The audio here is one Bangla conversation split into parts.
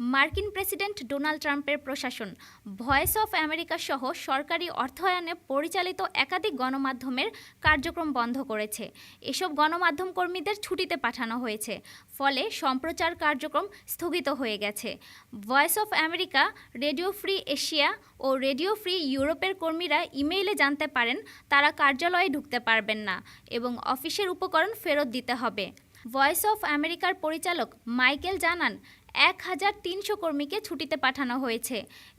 মার্কিন প্রেসিডেন্ট ডোনাল্ড ট্রাম্পের প্রশাসন, ভয়েস অফ আমেরিকা সহ সরকারি অর্থায়নে পরিচালিত একাধিক গণমাধ্যমের কার্যক্রম বন্ধ করেছে। এসব গণমাধ্যম কর্মীদের ছুটিতে পাঠানো হয়েছে, ফলে সম্প্রচার কার্যক্রম স্থগিত হয়ে গেছে। Voice of America, radio free Asia O radio free ইউরোপের কর্মীরা ইমেইলে জানতে পারেন, তারা কার্যালয়ে ঢুকতে পারবেন না এবং অফিসের উপকরণ ফেরত দিতে হবে। ভয়েস অফ আমেরিকার পরিচালক মাইকেল জানান এক হাজার তিনশো কর্মীকে ছুটিতে পাঠানো হয়েছে।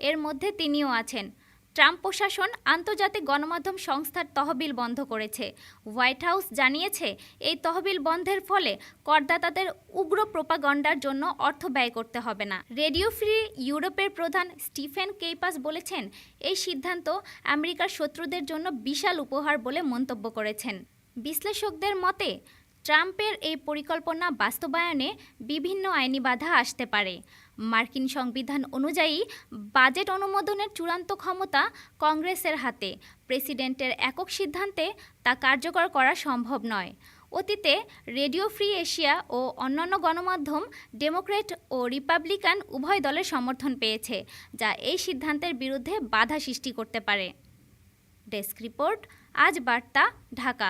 এর মধ্যে তিনিও আছেন। ট্রাম্প প্রশাসন আন্তর্জাতিক গণমাধ্যম সংস্থার তহবিল বন্ধ করেছে। হোয়াইট হাউস জানিয়েছে, এই তহবিল বন্ধের ফলে করদাতাদের উগ্র প্রোপাগন্ডার জন্য অর্থ ব্যয় করতে হবে না। রেডিও ফ্রি ইউরোপের প্রধান স্টিফেন কেইপাস বলেছেন, এই সিদ্ধান্ত আমেরিকার শত্রুদের জন্য বিশাল উপহার বলে মন্তব্য করেছেন। বিশ্লেষকদের মতে ট্রাম্পের এই পরিকল্পনা বাস্তবায়নে বিভিন্ন আইনি বাধা আসতে পারে। মার্কিন সংবিধান অনুযায়ী বাজেট অনুমোদনের চূড়ান্ত ক্ষমতা কংগ্রেসের হাতে। প্রেসিডেন্টের একক সিদ্ধান্তে তা কার্যকর করা সম্ভব নয়। অতীতে রেডিও ফ্রি এশিয়া ও অন্যান্য গণমাধ্যম ডেমোক্রেট ও রিপাবলিকান উভয় দলের সমর্থন পেয়েছে, যা এই সিদ্ধান্তের বিরুদ্ধে বাধা সৃষ্টি করতে পারে। ডেস্ক রিপোর্ট, আজ বার্তা, ঢাকা।